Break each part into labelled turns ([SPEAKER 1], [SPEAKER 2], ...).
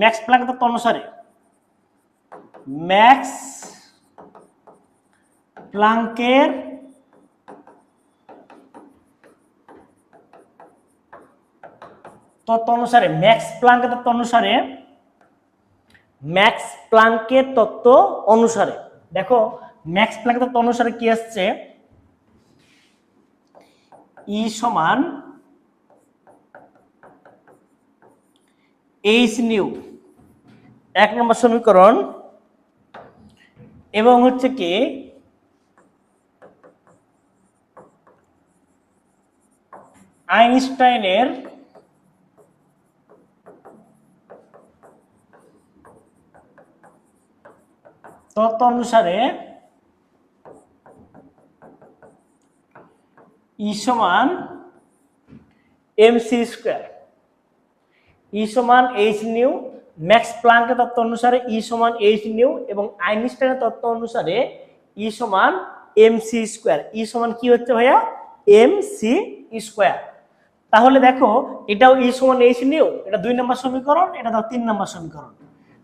[SPEAKER 1] Max Planck তত্ত্ব অনুসারে? Max প্লাঙ্কের তত্ত্ব অনুসারে ম্যাক্স প্লাঙ্কের তত্ত্ব অনুসারে ম্যাক্স প্লাঙ্কের তত্ত্ব অনুসারে। দেখো ম্যাক্স প্লাঙ্কের তত্ত্ব অনুসারে কি আসছে? ই সমান এইচ নিউ এক নম্বর সমীকরণ। এবং হচ্ছে কি? আইনস্টাইনের তত্ত্ব অনুসারে ই সমান এম সি স্কোয়ার। ই সমান এইচ নিউ ম্যাক্স প্লাঙ্কের তত্ত্ব অনুসারে ই সমান এইচ নিউ এবং আইনস্টাইনের তত্ত্ব অনুসারে ই সমান এম সি স্কোয়ার ই সমান কি হচ্ছে ভাইয়া? এম সি স্কোয়ার তাহলে দেখো, এটাও ই সমান এইচ নিউ এটা দুই নম্বর সমীকরণ, এটা দাও তিন নম্বর সমীকরণ।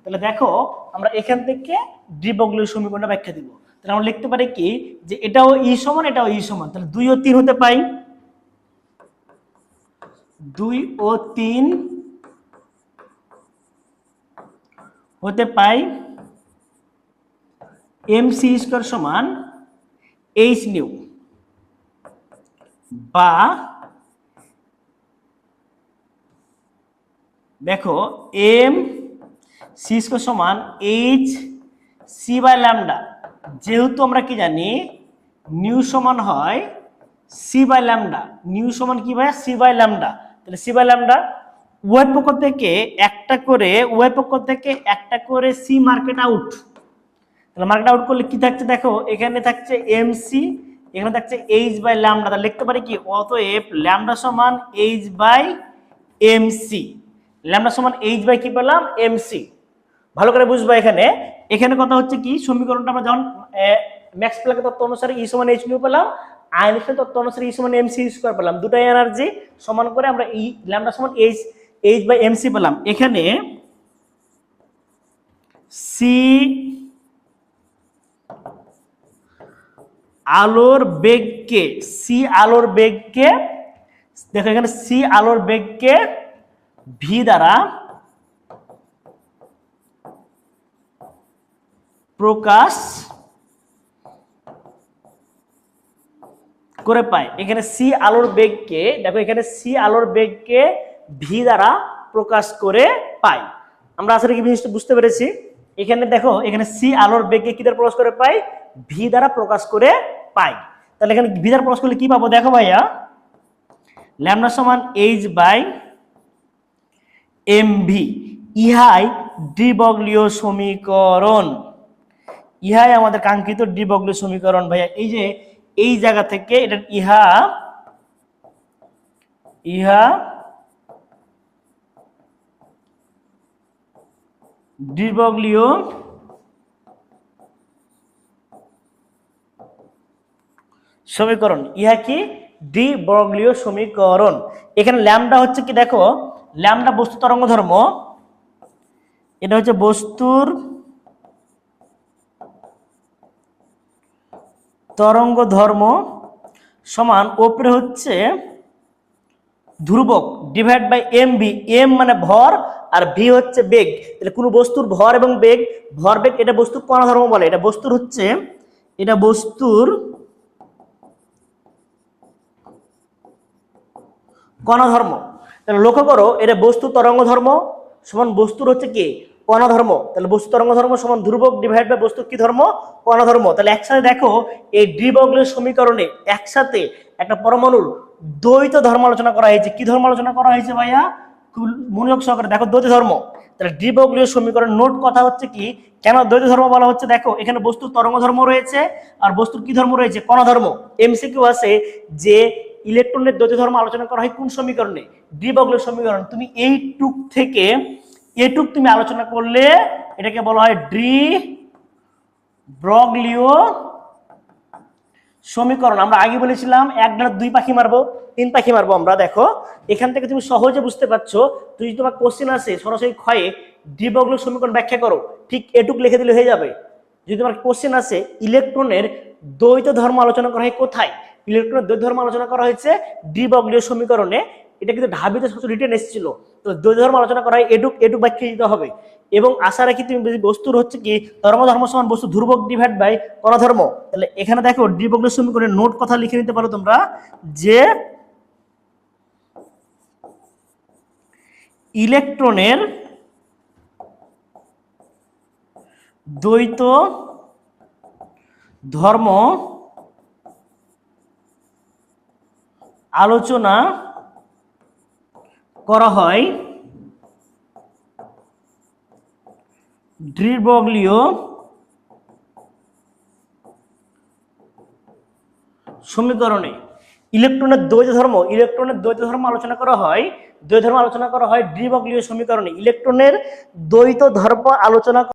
[SPEAKER 1] তাহলে দেখো, আমরা এখান থেকে ড্রিবগলির সমীকরণটা ব্যাখ্যা দিব। তাহলে আমরা লিখতে পারি কি? যে এটাও ই সমান, এটাও ই সমান। তাহলে দুই ও তিন হতে পাই। দুই ও তিন হতে পাই এম সি স্কোয়ার সমান এইচ নিউ বা দেখো এম সি স্কোয়ার সমান এইচ সি বাই ল্যামডা যেহেতু আমরা কি জানি নিউ সমান হয় সি বাই ল্যামডা নিউ সমান কি ভাই সি বাই ল্যামডা তাহলে সি বাই ল্যামডা উভয় পক্ষ থেকে একটা করে, উভয় পক্ষ থেকে একটা করে সি মার্কেট আউট তাহলে মার্কেট আউট করলে কি থাকছে দেখো, এখানে থাকছে এম সি এখানে থাকছে এইচ বাই ল্যামডা তাহলে লিখতে পারি কি? অতএব ল্যামডা সমান H by M C lambda সমান এইচ বাই কি পেলাম? এম সি ভালো করে বুঝবা এখানে। এখানে কথা হচ্ছে কি? সমীকরণটা আমরা যখন ম্যাক্স প্লাকের তত্ত্ব অনুসারে ই সমান এইচ নিউ পেলাম আইনস্টাইন তত্ত্ব অনুসারে ই সমান এম সি স্কোয়ার পেলাম। দুটাই এনার্জি সমান করে আমরা ই ল্যামডা সমান H H by M C পেলাম। এখানে সি আলোর বেগকে সি আলোর বেগকে, দেখো এখানে সি আলোর বেগকে ভি দ্বারা প্রকাশ করে পায়। এখানে সি আলোর বেগকে, দেখো এখানে সি আলোর বেগকে ভি দ্বারা প্রকাশ করে পাই। আমরা আসলে কি জিনিসটা বুঝতে পেরেছি। এখানে দেখো, এখানে সি আলোর বেগকে কি দ্বারা প্রকাশ করে পাই? ভি দ্বারা প্রকাশ করে পাই। তাহলে এখানে ভি দ্বারা প্রকাশ করলে কি পাবো? দেখো ভাইয়া, ল্যামডা সমান এইচ বাই এম ভি। ইহাই ডিবগলীয় সমীকরণ। ইহাই আমাদের কাঙ্ক্ষিত ডিবগলীয় সমীকরণ ভাইয়া। এই যে, এই জায়গা থেকে এটা ইহা ইহা ডিবগলীয় সমীকরণ। ইহা কি? ডি বর্গলীয় সমীকরণ। এখানে ল্যামডা হচ্ছে কি দেখো? ল্যামডা বস্তু তরঙ্গ ধর্ম। এটা হচ্ছে বস্তুর তরঙ্গ ধর্ম সমান ওপরে হচ্ছে ধ্রুবক। Divide by M B M মানে ভর আর ভি হচ্ছে বেগ। তাহলে কোনো বস্তুর ভর এবং বেগ, ভর, বেগ, এটা বস্তুর ধর্ম বলে? এটা বস্তুর হচ্ছে, এটা বস্তুর কণাধর্ম তাহলে লক্ষ্য করো, এটা বস্তু তরঙ্গ ধর্ম সমান বস্তুর হচ্ছে কি? কণাধর্ম তাহলে বস্তু তরঙ্গ ধর্ম সমান ধ্রুবক ডিভাইড বাই বস্তু কি ধর্ম? কণাধর্ম তাহলে একসাথে দেখো, এই ডিবগলের সমীকরণে একসাথে একটা পরমাণুর দ্বৈত ধর্ম আলোচনা করা হয়েছে। কি ধর্ম আলোচনা করা হয়েছে ভাইয়া? মনোযোগ সহকারে দেখো দ্বৈত ধর্ম। তাহলে ডিবগলীয় সমীকরণ নোট কথা হচ্ছে কি? কেন দ্বৈত ধর্ম বলা হচ্ছে? দেখো, এখানে বস্তুর তরঙ্গ ধর্ম রয়েছে আর বস্তুর কি ধর্ম রয়েছে? কণা ধর্ম এমসিকিউ আছে যে ইলেকট্রনের দ্বৈত ধর্ম আলোচনা করা হয় কোন সমীকরণে? ডিবগলীয় সমীকরণ। তুমি এই টুক থেকে এটুক তুমি আলোচনা করলে এটাকে বলা হয় ড্রি ব্রগলিও সমীকরণ। আমরা আগে বলেছিলাম এক ডালে দুই পাখি মারবো, তিন পাখি মারবো আমরা, দেখো। এখান থেকে তুমি সহজে বুঝতে পারছ যদি তোমার কোশ্চেন আছে সরাসরি ক্ষয়ে ডিবগ্ল সমীকরণ ব্যাখ্যা করো, ঠিক এটুক লিখে দিলে হয়ে যাবে। যদি তোমার কোশ্চেন আছে ইলেকট্রনের দ্বৈত ধর্ম আলোচনা করা হয় কোথায়? ইলেকট্রনের দ্বৈত ধর্ম আলোচনা করা হয়েছে ডিবগ্লীয় সমীকরণে এটা কিন্তু ঢাবিতে রিটেন এসেছিল। তো দ্বৈত ধর্ম আলোচনা করা হয় এটুক এটুক ব্যাখ্যা দিতে হবে। এবং আশা রাখি তুমি বস্তুর হচ্ছে কি, ধর্ম ধর্ম সমান বস্তু, ধ্রুবক ডিভাইড বাই ধর্ম তাহলে এখানে দেখো ডিবগ্লীয় সমীকরণের নোট কথা লিখে নিতে পারো তোমরা, যে ইলেকট্রনের দ্বৈত ধর্ম আলোচনা করা হয় ড্রিবগ্লীয় সমীকরণে। ইলেকট্রনের দ্বৈত ধর্ম, ইলেকট্রনের দ্বৈত ধর্ম আলোচনা করা হয়, দ্বৈত ধর্ম আলোচনা করা হয় ড্রিবগলিও সমীকরণে। ইলেকট্রনের দ্বৈত ধর্ম আলোচনা